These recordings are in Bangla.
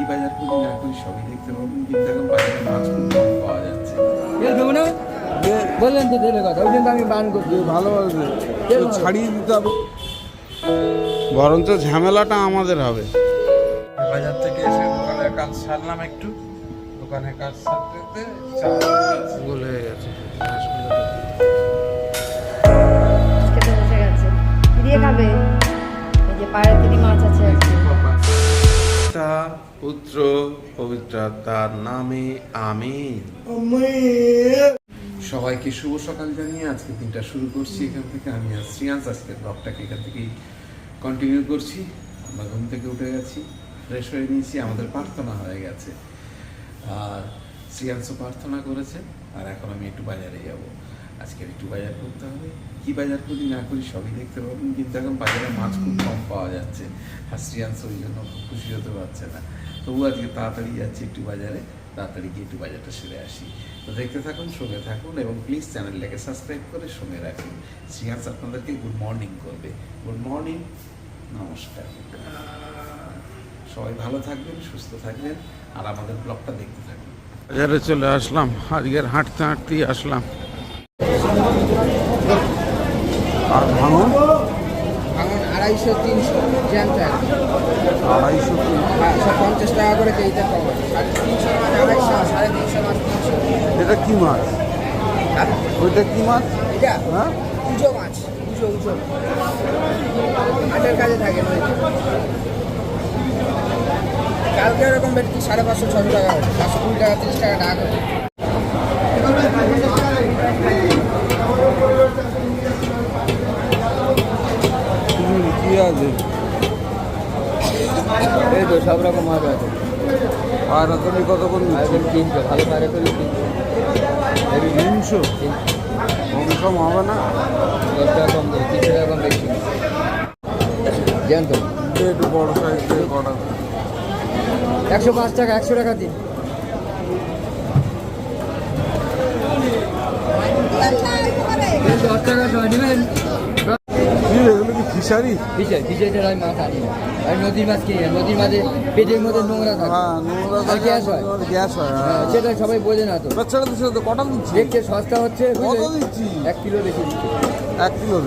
কি বাজার করি না করি সবই দেখতে পাবেন কিন্তু এখন বাজারে মাছ খুব কম পাওয়া যাচ্ছে। তেল দেবো না? বললেন তো তেলের কথা ওই জন্য আমি বান করছি। ভালো তেল ছাড়িয়ে দিতে হবে। বরঞ্চ ঝামেলাটা আমাদের হবে। বাজার থেকে এসে দোকানের কাজ সারলাম একটু। দোকানের কাজ সারতে গোল হয়ে গেছে। খেতে বসে গেছে। দিয়ে খাবে? এই যে পাড়ের তিনি মাছ আছে পিতা পুত্র পবিত্র তার নামে আমিন। সবাইকে শুভ সকাল জানিয়ে আজকে দিনটা শুরু করছি। এখান থেকে আমি আর শ্রিয়াংশ আজকে ব্লগটাকে এখান থেকেই কন্টিনিউ করছি। আমরা ঘুম থেকে উঠে গেছি ফ্রেশ হয়ে নিয়েছি আমাদের প্রার্থনা হয়ে গেছে। আর শ্রিয়াংশও প্রার্থনা করেছে আর এখন আমি একটু বাজারে যাব। আজকে একটু বাজার করতে হবে। কি বাজার করি না করি সবই দেখতে পাবেন। কিন্তু এখন বাজারে মাছ খুব কম পাওয়া যাচ্ছে। আর শ্রিয়াংশ ওই জন্য খুব খুশি হতে পারছে না। তবু আজকে তাড়াতাড়ি যাচ্ছি একটু বাজারে তাড়াতাড়ি গিয়ে একটু বাজারটা সেরে আসি। তো দেখতে থাকুন সঙ্গে থাকুন এবং প্লিজ চ্যানেলটাকে সাবস্ক্রাইব করে সঙ্গে রাখুন। শ্রিয়াংশ আপনাদেরকে গুড মর্নিং করবে। গুড মর্নিং নমস্কার। সবাই ভালো থাকবেন সুস্থ থাকবেন আর আমাদের ব্লগটা দেখতে থাকুন। বাজারে চলে আসলাম আজকের হাঁটতে হাঁটতেই আসলাম। আর ভাঙন। আড়াইশো তিনশো জ্যান্ত আড়াইশো হ্যাঁ পঞ্চাশ টাকা করে কেজিতে পাবো সাড়ে তিনশো মাছ আড়াইশো সাড়ে তিনশো মাছ তিনশো। এটা কি মাছ? ওইটা কি মাছ? এটা? হ্যাঁ? উজো মাছ উজো উজো হাটের কাজে থাকে কালকে এরকম বেটকি সাড়ে পাঁচশো ছশো টাকা পাঁচশো কুড়ি টাকা তিরিশ টাকা টাকা করে হুম, কি আছে এই তো সব রকম মাছ আছে আর তুমি কত করে নিচ্ছ? আয়োজন তিনশো ভালো পারে করলে তিনশো? তিনশো কম হবে না? দশ টাকা কম দেবে তিনশো টাকা কম বেশি। জ্যান্ত একটু বড় সাইজ কটা। একশো পাঁচ টাকা একশো টাকা দিন। দশ টাকা নেবেন ফিশারি ফিচার ফিচারটা আমি মাছ আনি না। আর নদীর মাছ কিনি নদীর মাঝে পেটের মধ্যে নোংরা থাকে। হ্যাঁ নোংরা থাকে গ্যাস হয়। গ্যাস হয় হ্যাঁ, হ্যাঁ সেটা সবাই বোঝে না তো। বাচ্চারা তো সেটা তো কটা দিচ্ছি? দেখতে সস্তা হচ্ছে কত দিচ্ছি? এক কিলো বেশি দিচ্ছে। এক কিলো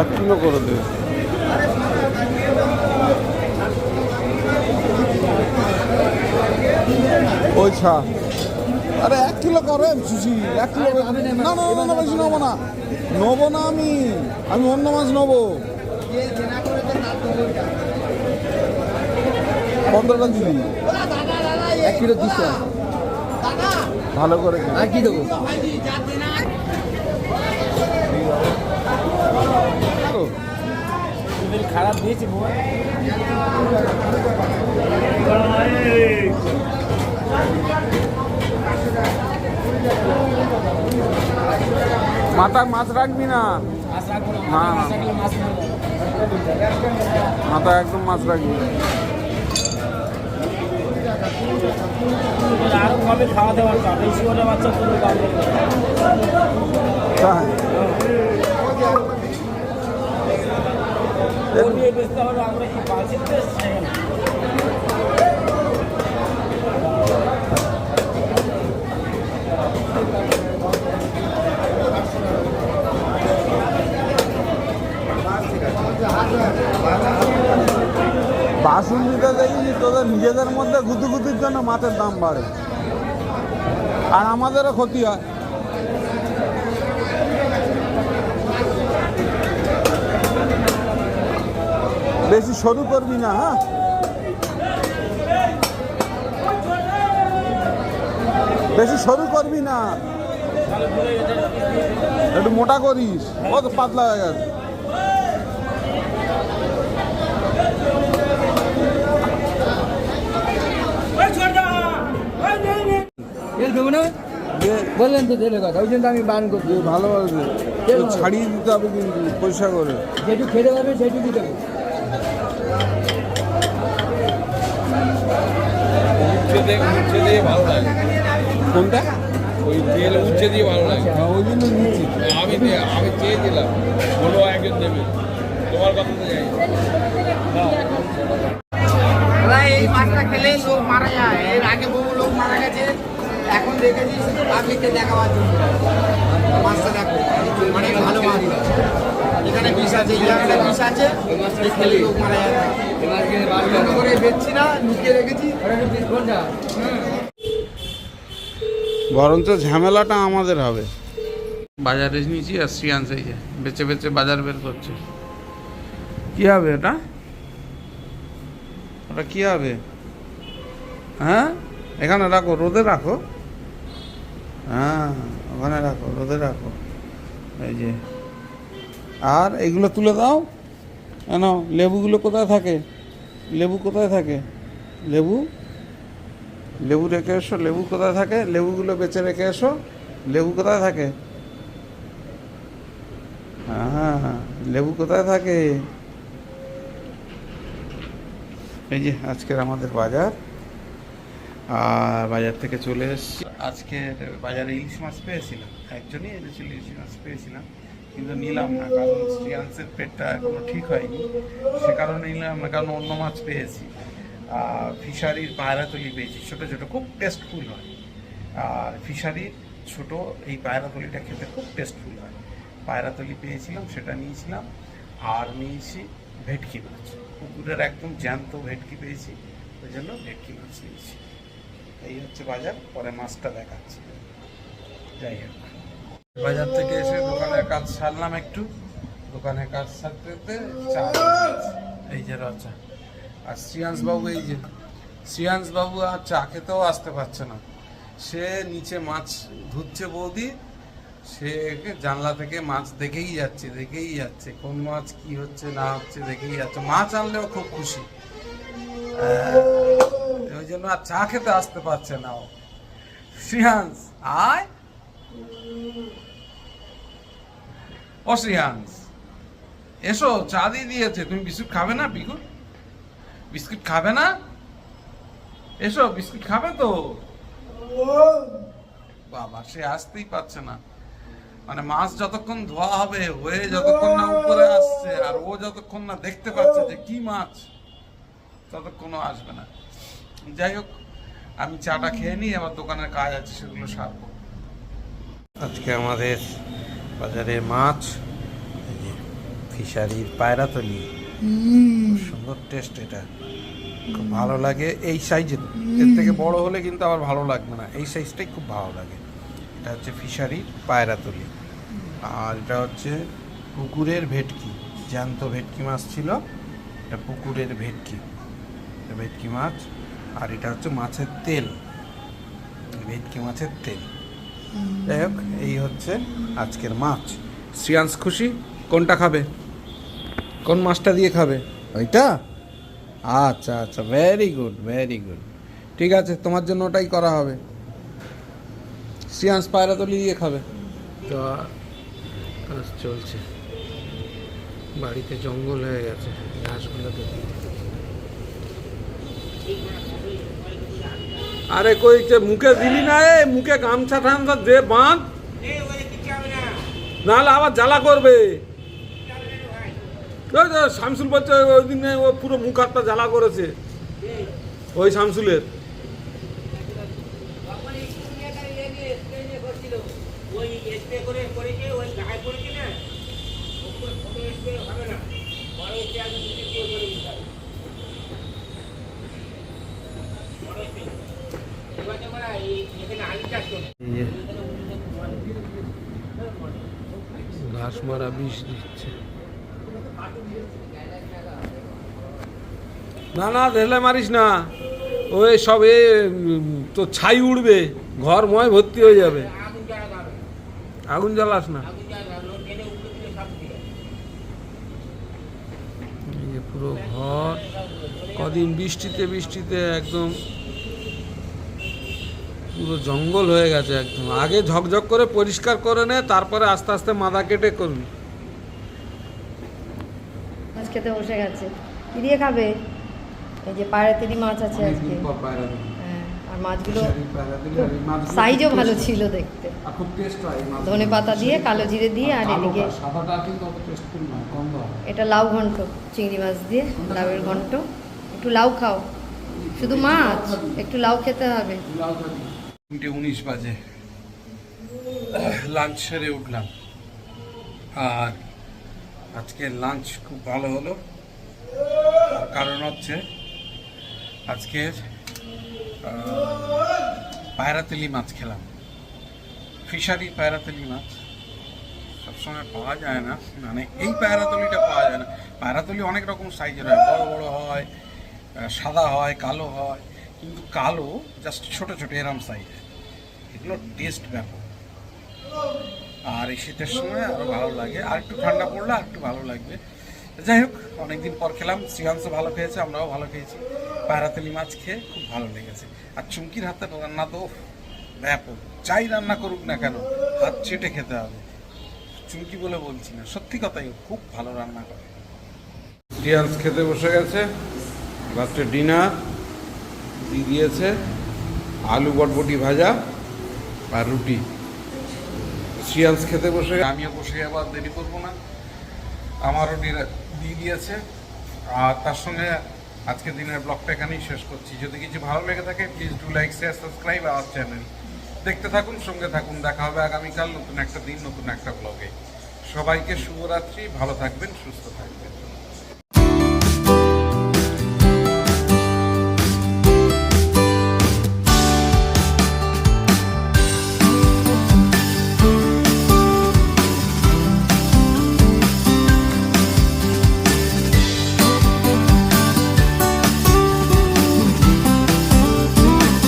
এক কিলো করে দে। ওই ছা। আরে এক কিলো করে সুশি এক কিলো না, না না না, না বেশি নেব না। নেব না আমি। আমি অন্য মাছ নেব। পনেরোটা দিবি এক কিলো দুশো ভালো করে আর কি দেবো? খারাপ দিয়েছি মাথায় মাছ রাখবি না? মাথায় একদম মাছ রাখবি আরও কবে খাওয়া দাওয়ার চাপ এই শিওরে বাচ্চা পুরো গাড়ি তাই ও নিয়ে বেচতে হলো আমরা কি বাঁচিতে সেখানে বাসন দিতে দেখি তোদের নিজেদের মধ্যে গুতুগুতির জন্য মাছের দাম বাড়ে। আর আমাদেরও ক্ষতি হয়। বেশি সরু করবি না হ্যাঁ? বেশি সরু করবি না। একটু মোটা করিস। কত পাতলা হয়ে গেছে তেল দেবো না বললেন তো তেলের কথা ওই জন্য আমি বান করছি। ভালো। ছাড়িয়ে দিতে হবে কিন্তু পয়সা করে। যেটু খেতে পারবে সেটুকু দেবো কোনটা? ওই তেল উচ্ছে দিয়ে ভালো লাগে। হ্যাঁ, ওই জন্য আমি আমি চেয়েছিলাম বলো একজন দেবে। দাদা এই মাছটা খেলে লোক মারা যায় এর আগে বহু লোক মারা গেছে এখন দেখেছি শুধু পাবলিককে দেখাবার জন্য। মাছটা দেখো অনেক ভালো মাছ। এখানে বিষ আছে এখানে বিষ আছে। খেলে লোক মারা। জন্য করে বেচছি না লুকিয়ে রেখেছি। বরঞ্চ ঝামেলাটা আমাদের হবে। বাজারে নিয়েছি আর এই যে বেচে বেচে বাজার বের করছে। কি হবে এটা? ওটা কি হবে? হ্যাঁ? এখানে রাখো রোদে রাখো। হ্যাঁ ওখানে রাখো, রোদে রাখো। এই যে, আর এগুলো তুলে দাও। কেন? লেবুগুলো কোথায় থাকে? লেবু কোথায় থাকে? লেবু? লেবু রেখে এসো, লেবু কোথায় থাকে? লেবুগুলো বেঁচে রেখে এসো। লেবু কোথায় থাকে? হ্যাঁ লেবু কোথায় থাকে? এই যে, আজকের আমাদের বাজার। আর বাজার থেকে চলে এসেছি। আজকের বাজারে ইলিশ মাছ পেয়েছিলাম। একজনই এনেছিল ইলিশ মাছ পেয়েছিলাম, কিন্তু নিলাম না, কারণ শ্রিয়াংসের পেটটা এখনও ঠিক হয়নি। সে কারণে নিলাম না, কারণ অন্য মাছ পেয়েছি। ফিশারির পায়রাতলি পেয়েছি, ছোটো ছোটো, খুব টেস্টফুল হয়। আর ফিশারির ছোট এই পায়রাতলিটা খেতে খুব টেস্টফুল হয়। পায়রা পায়রাতলি পেয়েছিলাম, সেটা নিয়েছিলাম, আর নিয়েছি ভেটকি মাছ। পুকুরের একদম জ্যান্ত ভেটকি পেয়েছি, ওই জন্য ভেটকি মাছ নিয়েছি। এই হচ্ছে বাজার, পরে মাছটা দেখাচ্ছি। যাই হোক। বাজার থেকে এসে দোকানের কাজ সারলাম একটু। দোকানের কাজ সারতে এই যে রচা আর শ্রিয়াংশ বাবু, এই যে শ্রিয়াংশ বাবু আর চা খেতেও আসতে পারছে না। সে নিচে মাছ ধুচ্ছে বৌদি। সে জানলা থেকে মাছ দেখেই যাচ্ছে দেখেই যাচ্ছে। কোন মাছ, কি হচ্ছে, না হচ্ছে, দেখেই যাচ্ছে। মাছ আনলেও খুব খুশি। জন্য আর চা খেতে আসতে পারছে না ও। শ্রিয়াংশ আয়। ও শ্রিয়াংশ এসো, চা দিয়ে দিয়েছে। তুমি বিস্কুট খাবে না বিকু বিস্কুট খাবে না? এসো, বিস্কুট খাবে তো? বাবা, সে আসতেই পারছে না। মানে মাছ যতক্ষণ ধোয়া হবে, হয়ে যতক্ষণ না উপরে আসছে, আর ও যতক্ষণ না দেখতে পাচ্ছে যে কি মাছ, ততক্ষণও আসবে না। যাই হোক আমি চাটা খেয়ে নিই আমার দোকানের কাজ আছে সেগুলো সারবো। আজকে আমাদের বাজারে মাছ এই যে ফিশারির পায়রাতলি খুব সুন্দর টেস্ট এটা। খুব ভালো লাগে এই সাইজের এর। থেকে বড় হলে কিন্তু আবার ভালো লাগবে না। এই সাইজটাই খুব ভালো লাগে। এটা হচ্ছে ফিশারির পায়রাতলি আর এটা হচ্ছে পুকুরের ভেটকি। জ্যান্ত ভেটকি মাছ ছিল। এটা পুকুরের ভেটকি। ভেটকি মাছ। আর এটা হচ্ছে মাছের তেল। ভেটকি মাছের তেল। যাই হোক এই হচ্ছে আজকের মাছ। শ্রিয়াংশ খুশি? কোনটা খাবে? কোন মাছটা দিয়ে খাবে? ওইটা? আচ্ছা আচ্ছা ভেরি গুড ভেরি গুড ঠিক আছে তোমার জন্য ওটাই করা হবে। শ্রিয়াংশ পায়রাতলি দিয়ে খাবে। তো কাজ চলছে। বাড়িতে জঙ্গল হয়ে গেছে ঘাসগুলো দেখি আরে কই যে মুখে দিলি না এ মুখে গামছা ঠামছা দে বাঁধ। নাহলে আবার জ্বালা করবে। শামসুল বলছে ওই দিন ও পুরো মুখ হাতটা জ্বালা করেছে। ওই শামসুলের। করে করেছে ওই গায়ে পড়েছে না ওপরে ছোট স্প্রে হবে না বড় স্প্রে আগে দুটো দিয়ে করে দিতে হবে বড় স্প্রে এবার যেমন এই এখানে আলু চাষ করবে ঘাস মারা বিষ দিচ্ছে। না না ঢেলে মারিস না। ওই সব এ তো ছাই উড়বে, ঘর ময় ভর্তি হয়ে যাবে। আগুন জ্বালাস না। পুরো ঘর, কদিন বৃষ্টিতে বৃষ্টিতে একদম পুরো জঙ্গল হয়ে গেছে একদম। আগে ঝকঝক করে পরিষ্কার করে নে তারপরে আস্তে আস্তে মাথা কেটে করবি। মাছ খেতে বসে গেছে। কি দিয়ে খাবে? এই যে পায়রাতেরি মাছ আছে আজকে। হ্যাঁ আর মাছগুলো সাইজও ভালো ছিল দেখতে। খুব টেস্ট হয় ধনে পাতা দিয়ে কালো জিরে দিয়ে আর এদিকে সাদাটা কিন্তু অত টেস্টফুল নয় গন্ধ এটা লাউ ঘন্ট চিংড়ি মাছ দিয়ে লাউয়ের ঘন্ট। একটু লাউ খাও। শুধু মাছ একটু লাউ খেতে হবে। তিনটে উনিশ বাজে। লাঞ্চ সেরে উঠলাম। আর আজকে লাঞ্চ খুব ভালো হলো। কারণ হচ্ছে আজকের পায়রাতেলি মাছ খেলাম। ফিশারি পায়রাতেলি মাছ। সবসময় পাওয়া যায় না। মানে এই পায়রাতলিটা পাওয়া যায় না। পায়রাতলি অনেক রকম সাইজের হয়। বড় বড় হয় সাদা হয়, কালো হয়। কিন্তু কালো জাস্ট ছোট ছোট, এরম সাইজের এগুলো টেস্ট ব্যাপক। আর এই শীতের সময় আরও ভালো লাগে। আর একটু ঠান্ডা পড়লে আর একটু ভালো লাগবে। যাই হোক, অনেকদিন পর খেলাম। শ্রীয়াংশও ভালো খেয়েছে, আমরাও ভালো খেয়েছি। পায়রাতেলি মাছ খেয়ে খুব ভালো লেগেছে। আর চুমকির হাতে রান্না তো ব্যাপক। যাই রান্না করুক না কেন, হাত চেটে খেতে হবে। চুমকি বলে বলছি না, সত্যি কথাই খুব ভালো রান্না করে। শ্রিয়াংশ খেতে বসে গেছে। রাত্রে ডিনার। দিয়েছে। আলু, বটবটি ভাজা আর রুটি। শ্রিয়াংশ খেতে বসে আমিও বসে আবার দেরি করব না। আমারও দিয়ে দিয়েছে। আর তার সঙ্গে আজকে দিনের ব্লগটা এখানেই শেষ করছি। যদি কিছু ভালো লেগে থাকে please do like share subscribe our channel দেখতে থাকুন, সঙ্গে থাকুন। দেখা হবে আগামীকাল নতুন একটা দিন, নতুন একটা ব্লগে সবাইকে শুভরাত্রি, ভালো থাকবেন, সুস্থ থাকবেন।